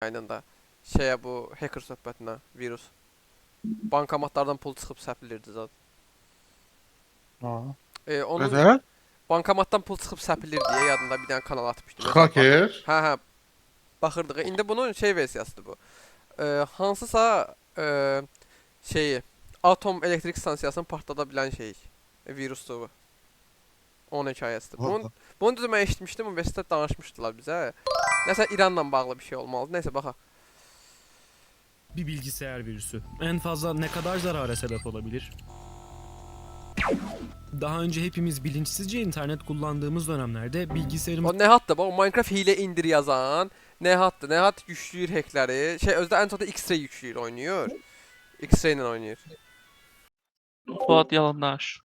yayınında şeyə bu hacker söhbətinə virus. Bankomatlardan pul çıxıb səpilirdi zət. Aa. E, onun Neden? bankomatdan pul çıxıb səpilir deyə yadında bir dənə kanal atmışdım. Hacker. Hə, hə. Baxırdıq. İndi bunun şey versiyasıdır bu. E, hansısa e, şeyi atom elektrik stansiyasını partlada bilən şey e, virusdur bu. Onun hekayəsidir. Bunun Bunu düzü mən eşitmişdim, universitet danışmışdılar bizə. Nəsə İranla bağlı bir şey olmalı. Nəysə baxaq. Bir bilgisayar virüsü en fazla ne kadar zarara sebep olabilir? Daha önce hepimiz bilinçsizce internet kullandığımız dönemlerde bilgisayarımız O Nehat'dır bax, o Minecraft hile indir yazan Nehat'dır. Nehat yükləyir hackləri. Şey özdə ən çox da X-ray yükləyir, oynayır. X-ray ilə oynayır. Fuat yalanlar.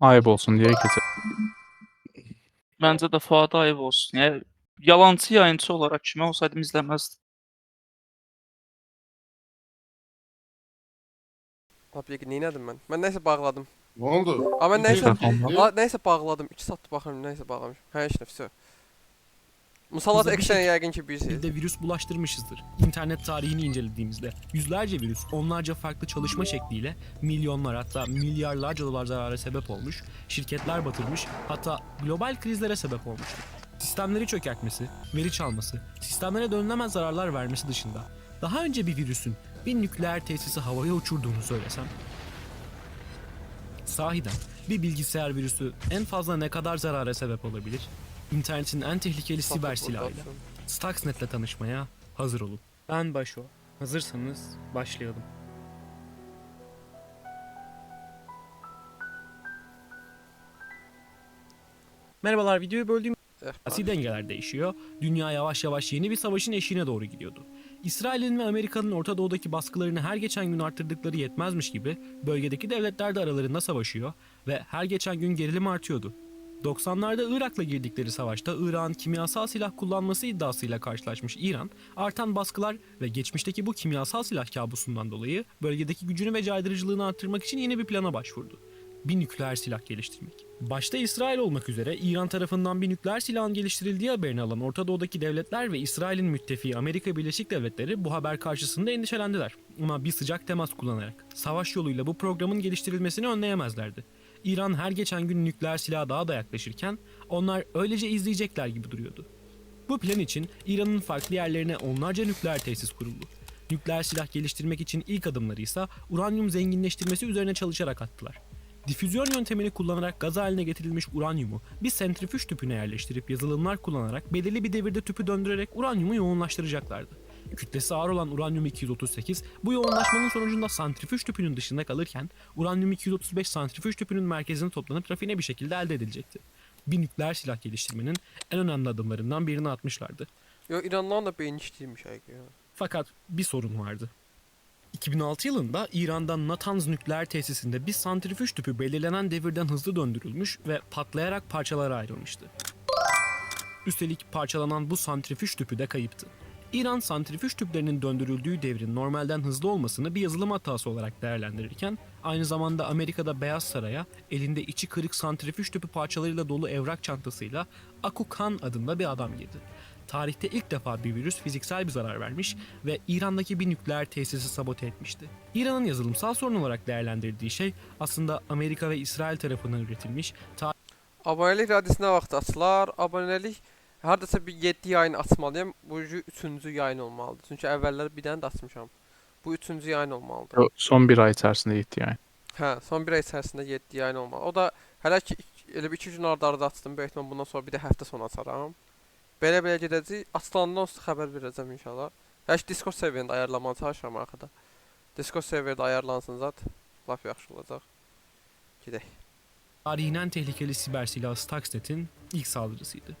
Ayıp olsun diye keser. Məncə də Fuad Ayev olsun. Yəni yalançı yayımçı olaraq kimə olsaydım izləməzdim. Papiyek neynədim mən? Mən nəsə bağladım. Nə oldu? Amma nəsə, nəsə bağladım. 2 saatdır baxıram, nəsə bağlamışam. Hə, heç nə, vəsə. Musallat Bize bir Action şey- yəqin ki bilirsiniz. de virüs bulaştırmışızdır. İnternet tarihini incelediğimizde yüzlerce virüs onlarca farklı çalışma şekliyle milyonlar hatta milyarlarca dolar zarara sebep olmuş, şirketler batırmış hatta global krizlere sebep olmuştur. Sistemleri çökertmesi, veri çalması, sistemlere dönülemez zararlar vermesi dışında daha önce bir virüsün bir nükleer tesisi havaya uçurduğunu söylesem Sahiden bir bilgisayar virüsü en fazla ne kadar zarara sebep olabilir? İnternetin en tehlikeli siber silahıyla. Stuxnet'le tanışmaya hazır olun. Ben Başo. Hazırsanız başlayalım. Merhabalar videoyu böldüğüm Eh, Siyasi dengeler değişiyor. Dünya yavaş yavaş yeni bir savaşın eşiğine doğru gidiyordu. İsrail'in ve Amerika'nın Orta Doğu'daki baskılarını her geçen gün arttırdıkları yetmezmiş gibi bölgedeki devletler de aralarında savaşıyor ve her geçen gün gerilim artıyordu. 90'larda Irak'la girdikleri savaşta Irak'ın kimyasal silah kullanması iddiasıyla karşılaşmış İran, artan baskılar ve geçmişteki bu kimyasal silah kabusundan dolayı bölgedeki gücünü ve caydırıcılığını arttırmak için yeni bir plana başvurdu. Bir nükleer silah geliştirmek. Başta İsrail olmak üzere İran tarafından bir nükleer silahın geliştirildiği haberini alan Orta Doğu'daki devletler ve İsrail'in müttefiği Amerika Birleşik Devletleri bu haber karşısında endişelendiler. Ama bir sıcak temas kullanarak savaş yoluyla bu programın geliştirilmesini önleyemezlerdi. İran her geçen gün nükleer silaha daha da yaklaşırken onlar öylece izleyecekler gibi duruyordu. Bu plan için İran'ın farklı yerlerine onlarca nükleer tesis kuruldu. Nükleer silah geliştirmek için ilk adımları ise uranyum zenginleştirmesi üzerine çalışarak attılar. Difüzyon yöntemini kullanarak gaz haline getirilmiş uranyumu bir sentrifüj tüpüne yerleştirip yazılımlar kullanarak belirli bir devirde tüpü döndürerek uranyumu yoğunlaştıracaklardı. Kütlesi ağır olan uranyum 238 bu yoğunlaşmanın sonucunda santrifüj tüpünün dışında kalırken uranyum 235 santrifüj tüpünün merkezine toplanıp rafine bir şekilde elde edilecekti. Bir nükleer silah geliştirmenin en önemli adımlarından birini atmışlardı. Yo İranlıların da işləyirmiş həqiqi. ya. Fakat bir sorun vardı. 2006 yılında İran'dan Natanz nükleer tesisinde bir santrifüj tüpü belirlenen devirden hızlı döndürülmüş ve patlayarak parçalara ayrılmıştı. Üstelik parçalanan bu santrifüj tüpü de kayıptı. İran santrifüj tüplerinin döndürüldüğü devrin normalden hızlı olmasını bir yazılım hatası olarak değerlendirirken aynı zamanda Amerika'da Beyaz Saray'a elinde içi kırık santrifüj tüpü parçalarıyla dolu evrak çantasıyla Aku Khan adında bir adam girdi. Tarihte ilk defa bir virüs fiziksel bir zarar vermiş ve İran'daki bir nükleer tesisi sabote etmişti. İran'ın yazılımsal sorun olarak değerlendirdiği şey aslında Amerika ve İsrail tarafından üretilmiş Abonelik radisine vaxt açılar. Abonelik hardasa bir 7 yayın açmalıyam. Bu 3-cü yayın olmalıdır. Çünki əvvəllər bir dənə də açmışam. Bu 3-cü yayın olmalıdır. Son bir ay içerisinde gitti yani. Hə, son bir ay içərisində 7 yayın olmalı. O da hələ ki elə bir 2 gün arda-arda açdım. Böyük bundan sonra bir də həftə sonu açaram. Belə-belə gedəcək. Açılandan sonra xəbər verəcəm inşallah. Həş Discord serverində ayarlamağa çalışıram axıda. Discord serverdə ayarlansın zat. Lap yaxşı olacaq. Gedək. tarihin en tehlikeli siber silahı Stuxnet'in ilk saldırısıydı.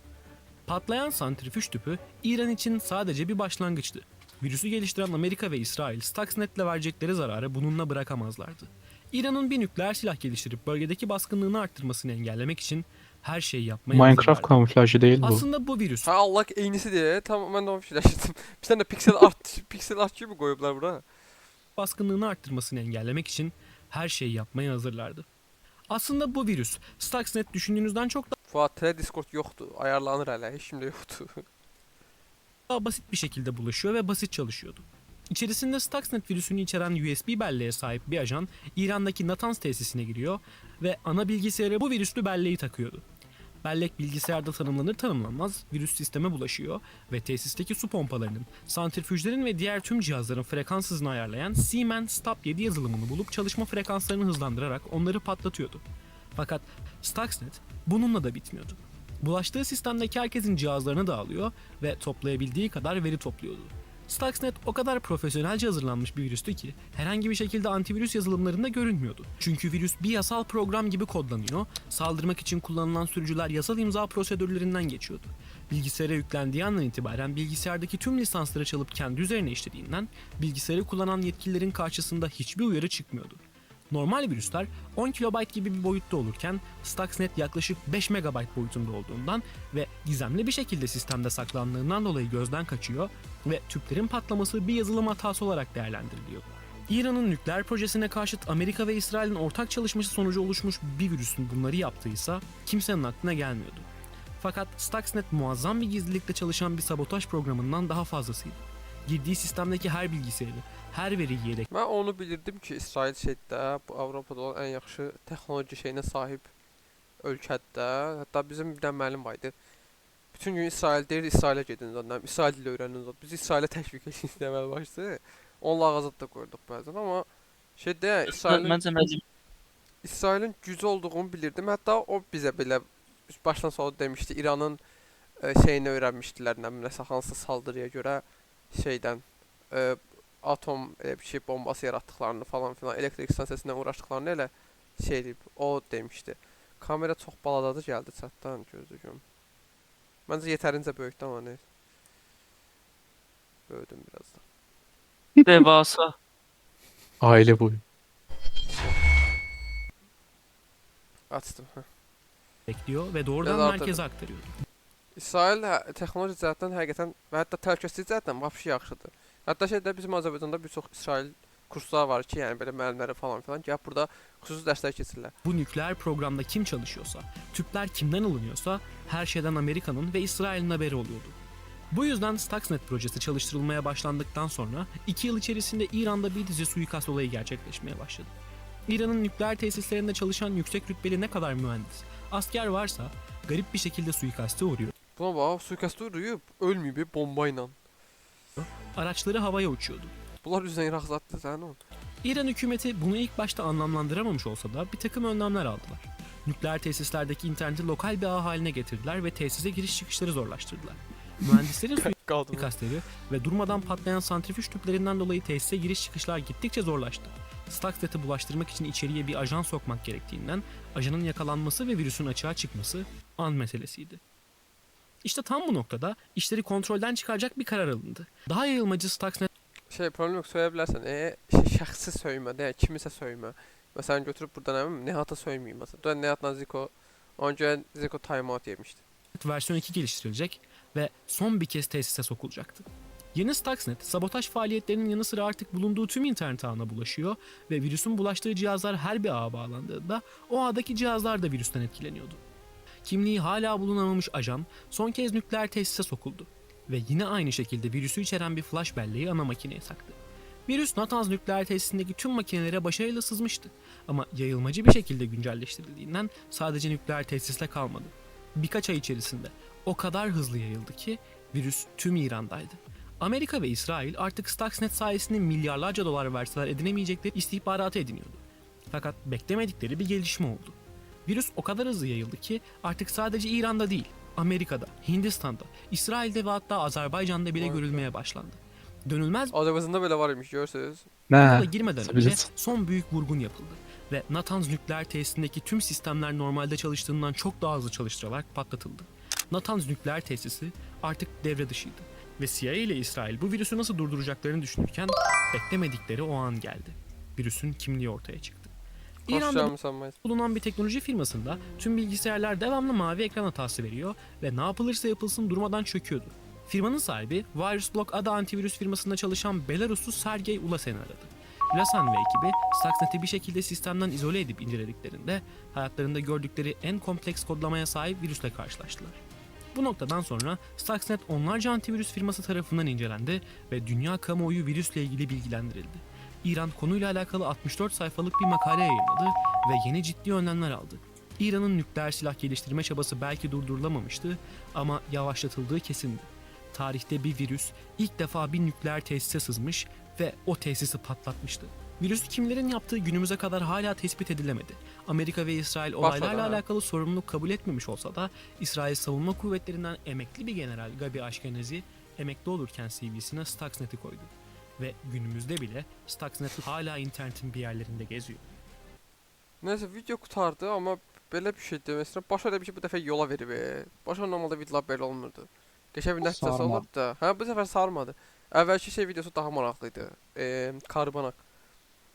Patlayan santrifüj tüpü İran için sadece bir başlangıçtı. Virüsü geliştiren Amerika ve İsrail Stuxnet'le verecekleri zararı bununla bırakamazlardı. İran'ın bir nükleer silah geliştirip bölgedeki baskınlığını arttırmasını engellemek için her şeyi yapmaya Minecraft hazırlardı. kamuflajı değil bu. Aslında bu virüs Ha Allah eynisidir. Tamam mən də onu fikirləşirdim. Bir dənə piksel art piksel art kimi qoyublar bura. baskınlığını arttırmasını engellemek için her şeyi yapmaya hazırlardı. Aslında bu virüs Stuxnet düşündüğünüzden çok Fuat Discord yoxdur. Ayarlanır. Heç kimdə yoxdur. daha basit bir şekilde bulaşıyor ve basit çalışıyordu. İçerisinde Stuxnet virüsünü içeren USB belleğe sahip bir ajan İran'daki Natanz tesisine giriyor ve ana bilgisayara bu virüslü belleği takıyordu. Bellek bilgisayarda tanımlanır tanımlanmaz virüs sisteme bulaşıyor ve tesisteki su pompalarının, santrifüjlerin ve diğer tüm cihazların frekans hızını ayarlayan Siemens Stop 7 yazılımını bulup çalışma frekanslarını hızlandırarak onları patlatıyordu. Fakat Stuxnet bununla da bitmiyordu. Bulaştığı sistemdeki herkesin cihazlarını da alıyor ve toplayabildiği kadar veri topluyordu. Stuxnet o kadar profesyonelce hazırlanmış bir virüstü ki herhangi bir şekilde antivirüs yazılımlarında görünmüyordu. Çünkü virüs bir yasal program gibi kodlanıyor, saldırmak için kullanılan sürücüler yasal imza prosedürlerinden geçiyordu. Bilgisayara yüklendiği andan itibaren bilgisayardaki tüm lisansları çalıp kendi üzerine işlediğinden bilgisayarı kullanan yetkililerin karşısında hiçbir uyarı çıkmıyordu. Normal virüsler 10 KB gibi bir boyutta olurken Stuxnet yaklaşık 5 MB boyutunda olduğundan ve gizemli bir şekilde sistemde saklandığından dolayı gözden kaçıyor ve tüplerin patlaması bir yazılım hatası olarak değerlendiriliyor. İran'ın nükleer projesine karşıt Amerika ve İsrail'in ortak çalışması sonucu oluşmuş bir virüsün bunları yaptıysa kimsenin aklına gelmiyordu. Fakat Stuxnet muazzam bir gizlilikle çalışan bir sabotaj programından daha fazlasıydı. Girdiği sistemdeki her bilgisayarı, her veriyi yedek Mən onu bilirdim ki, İsrail şeydə bu Avropada olan ən yaxşı texnoloji şeyinə sahib ölkədir də. Hətta bizim bir dənə müəllim var idi. Bütün gün İsrail deyir, İsrailə gedin zaten. İsrail dili öyrənin zaten. Biz İsrailə təşviq etdik deməli başladı. Onunla ağzat da qoyduq bəzən amma şeydə İsrailin Məncə məcbur İsrailin gücü olduğunu bilirdim. Hətta o bizə belə başdan sona demişdi. İranın e, şeyini öyrənmişdilər, nə bilim, nəsə hansısa saldırıya görə şeydən e, atom e, bir şey bombası yaratdıqlarını falan filan, elektrik stansiyasına uğraşdıqlarını elə şey deyib, o demişdi. Kamera çox baladadır gəldi çatdan gözlüyüm. Məncə yetərincə böyükdür amma nə? Böyüdüm biraz da. devasa. Aile boyu. Açdım. hə. bekliyor ve doğrudan Biraz merkeze aktarıyordu. İsrail hə, texnoloji cəhətdən həqiqətən və hətta təhlükəsizlik cəhətdən vəbşi yaxşıdır. Hətta şeydə bizim Azərbaycanda bir çox İsrail kurslar var ki, yəni belə müəllimləri falan filan gəlib burada xüsusi dərslər keçirlər. Bu nükleer programda kim çalışıyorsa, tüpler kimden alınıyorsa her şeyden Amerika'nın ve İsrail'in haberi oluyordu. Bu yüzden Stuxnet projesi çalıştırılmaya başlandıktan sonra 2 yıl içerisinde İran'da bir dizi suikast olayı gerçekleşmeye başladı. İran'ın nükleer tesislerinde çalışan yüksek rütbeli ne kadar mühendis, asker varsa garip bir şekilde suikaste uğruyor. Buna bax, suikastı uğrayıb ölməyib bir bomba ilə. Araçları havaya uçuyordu. Bunlar üzrə İraq zatdır sən o. İran hükümeti bunu ilk başta anlamlandıramamış olsa da bir takım önlemler aldılar. Nükleer tesislerdeki interneti lokal bir ağ haline getirdiler ve tesise giriş çıkışları zorlaştırdılar. Mühendislerin suikastleri ve durmadan patlayan santrifüj tüplerinden dolayı tesise giriş çıkışlar gittikçe zorlaştı. Stuxnet'i bulaştırmak için içeriye bir ajan sokmak gerektiğinden ajanın yakalanması ve virüsün açığa çıkması an meselesiydi. İşte tam bu noktada işleri kontrolden çıkaracak bir karar alındı. Daha yayılmacı Stuxnet Şey, problem yox, söyə bilərsən. E, şey, şəxsi söymə, də, kimisə söymə. Məsələn, götürüb burada nə bilim, Nihata söyməyim məsələn. Da Nihatla ona görə Ziko timeout yemişdi. versiyon 2 geliştirilecek ve son bir kez tesise sokulacaktı. Yeni Stuxnet, sabotaj faaliyetlerinin yanı sıra artık bulunduğu tüm internet ağına bulaşıyor ve virüsün bulaştığı cihazlar her bir ağa bağlandığında o ağdaki cihazlar da virüsten etkileniyordu. Kimliği hala bulunamamış ajan son kez nükleer tesise sokuldu ve yine aynı şekilde virüsü içeren bir flash belleği ana makineye taktı. Virüs Natanz nükleer tesisindeki tüm makinelere başarıyla sızmıştı ama yayılmacı bir şekilde güncelleştirildiğinden sadece nükleer tesisle kalmadı birkaç ay içerisinde o kadar hızlı yayıldı ki virüs tüm İran'daydı. Amerika ve İsrail artık Stuxnet sayesinde milyarlarca dolar verseler edinemeyecekleri istihbaratı ediniyordu. Fakat beklemedikleri bir gelişme oldu. Virüs o kadar hızlı yayıldı ki artık sadece İran'da değil, Amerika'da, Hindistan'da, İsrail'de ve hatta Azerbaycan'da bile görülmeye başlandı. Dönülmez Azərbaycanda belə var imiş, görürsüz. yola Ne? girmeden önce son büyük vurgun yapıldı. Ve Natanz nükleer tesisindeki tüm sistemler normalde çalıştığından çok daha hızlı çalıştırılarak patlatıldı. Natanz nükleer tesisi artık devre dışıydı. Ve CIA ile İsrail bu virüsü nasıl durduracaklarını düşünürken beklemedikleri o an geldi. Virüsün kimliği ortaya çıktı. İran'da bulunan bir teknoloji firmasında tüm bilgisayarlar devamlı mavi ekran hatası veriyor ve ne yapılırsa yapılsın durmadan çöküyordu. Firmanın sahibi VirusBlock adı antivirüs firmasında çalışan Belaruslu Sergey Ulasen'i aradı. Ulasen ve ekibi Stuxnet'i bir şekilde sistemden izole edip incelediklerinde hayatlarında gördükleri en kompleks kodlamaya sahip virüsle karşılaştılar. Bu noktadan sonra Stuxnet onlarca antivirüs firması tarafından incelendi ve dünya kamuoyu virüsle ilgili bilgilendirildi. İran konuyla alakalı 64 sayfalık bir makale yayınladı ve yeni ciddi önlemler aldı. İran'ın nükleer silah geliştirme çabası belki durdurulamamıştı ama yavaşlatıldığı kesindi. Tarihte bir virüs ilk defa bir nükleer tesise sızmış ve o tesisi patlatmıştı. Virüsü kimlerin yaptığı günümüze kadar hala tespit edilemedi. Amerika ve İsrail olaylarla ha. alakalı sorumluluk kabul etmemiş olsa da İsrail Savunma Kuvvetleri'nden emekli bir general Gabi Ashkenazi emekli olurken CV'sine Stuxnet'i koydu. Ve günümüzde bile Stuxnet hala internetin bir yerlerinde geziyor. Neyse video qutardı amma belə bir şey deməsinə başa elə bir şey bu dəfə yola verib. e. Başa normalda videolar belə olmurdu. Qəşəng bir nəticəsi Sarmadı. olurdu da. Hə bu səfər sarmadı. Əvvəlki şey videosu daha maraqlı idi. E, Karbanak.